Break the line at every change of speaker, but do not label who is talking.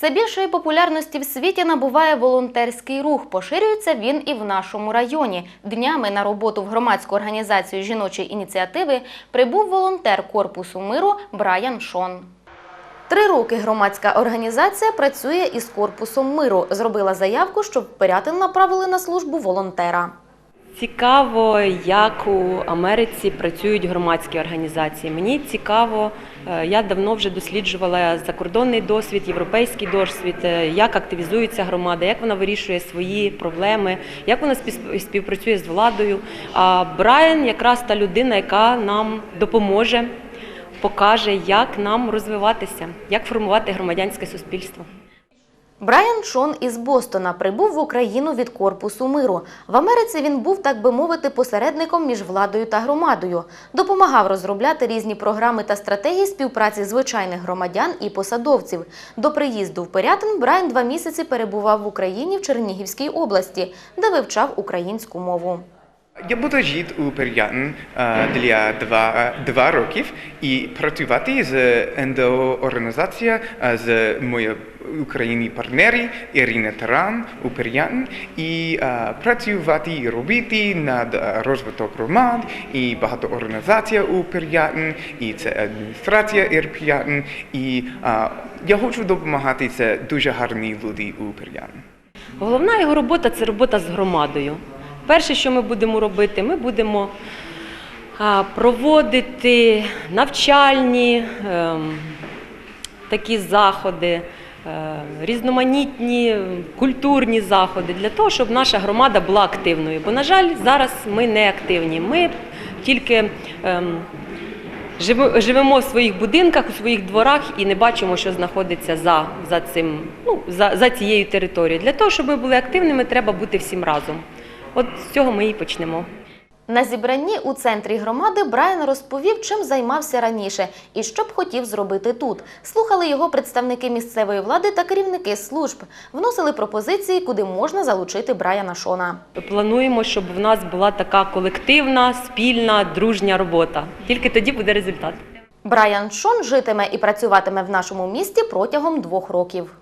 Все більшої популярності в світі набуває волонтерський рух. Поширюється він і в нашому районі. Днями на роботу в громадську організацію жіночої ініціативи прибув волонтер корпусу миру Брайан Шон. Три роки громадська організація працює із корпусом миру. Зробила заявку, щоб Пирятин направили на службу волонтера.
Цікаво, як у Америці працюють громадські організації. Мені цікаво, е, я давно вже досліджувала закордонний досвід, європейський досвід, е, як активізується громада, як вона вирішує свої проблеми, як вона спів- співпрацює з владою. А Брайан якраз та людина, яка нам допоможе, покаже, як нам розвиватися, як формувати громадянське суспільство.
Брайан Шон із Бостона прибув в Україну від корпусу миру. В Америці він був, так би мовити, посередником між владою та громадою. Допомагав розробляти різні програми та стратегії співпраці звичайних громадян і посадовців. До приїзду в Пирятин Брайан два місяці перебував в Україні в Чернігівській області, де вивчав українську мову.
Я буду жити у Пирятин е, для два, е, два років і працювати з ендоорганізацією е, з моєю Україні партнері Ірина Таран у Пирятин і працювати і робити над розвиток громад і багато організацій у Пирятин, і це адміністрація Ірп'ятин. І я хочу допомагати це дуже гарні люди у Пирятин.
Головна його робота це робота з громадою. Перше, що ми будемо робити, ми будемо проводити навчальні ем, такі заходи, е, різноманітні культурні заходи для того, щоб наша громада була активною. Бо, на жаль, зараз ми не активні. Ми тільки ем, живемо в своїх будинках, у своїх дворах і не бачимо, що знаходиться за, за, цим, ну, за, за цією територією. Для того, щоб ми були активними, треба бути всім разом. От з цього ми і почнемо.
На зібранні у центрі громади Брайан розповів, чим займався раніше і що б хотів зробити тут. Слухали його представники місцевої влади та керівники служб. Вносили пропозиції, куди можна залучити Брайана Шона.
Плануємо, щоб в нас була така колективна, спільна, дружня робота. Тільки тоді буде результат.
Брайан Шон житиме і працюватиме в нашому місті протягом двох років.